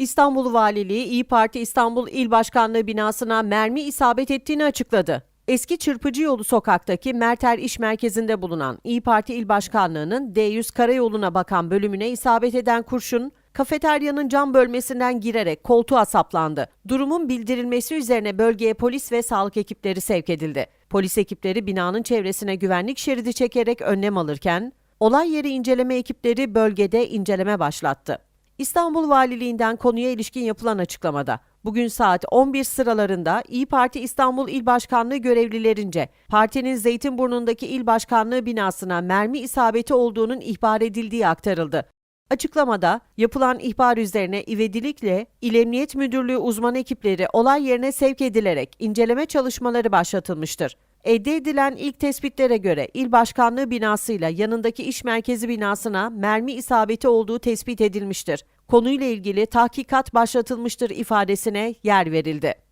İstanbul Valiliği İyi Parti İstanbul İl Başkanlığı binasına mermi isabet ettiğini açıkladı. Eski Çırpıcı Yolu sokaktaki Merter İş Merkezi'nde bulunan İyi Parti İl Başkanlığı'nın D100 Karayolu'na bakan bölümüne isabet eden kurşun, kafeteryanın cam bölmesinden girerek koltuğa saplandı. Durumun bildirilmesi üzerine bölgeye polis ve sağlık ekipleri sevk edildi. Polis ekipleri binanın çevresine güvenlik şeridi çekerek önlem alırken, olay yeri inceleme ekipleri bölgede inceleme başlattı. İstanbul Valiliğinden konuya ilişkin yapılan açıklamada bugün saat 11 sıralarında İyi Parti İstanbul İl Başkanlığı görevlilerince partinin Zeytinburnu'ndaki il başkanlığı binasına mermi isabeti olduğunun ihbar edildiği aktarıldı. Açıklamada yapılan ihbar üzerine ivedilikle İl Emniyet Müdürlüğü uzman ekipleri olay yerine sevk edilerek inceleme çalışmaları başlatılmıştır. Elde edilen ilk tespitlere göre il başkanlığı binasıyla yanındaki iş merkezi binasına mermi isabeti olduğu tespit edilmiştir. Konuyla ilgili tahkikat başlatılmıştır ifadesine yer verildi.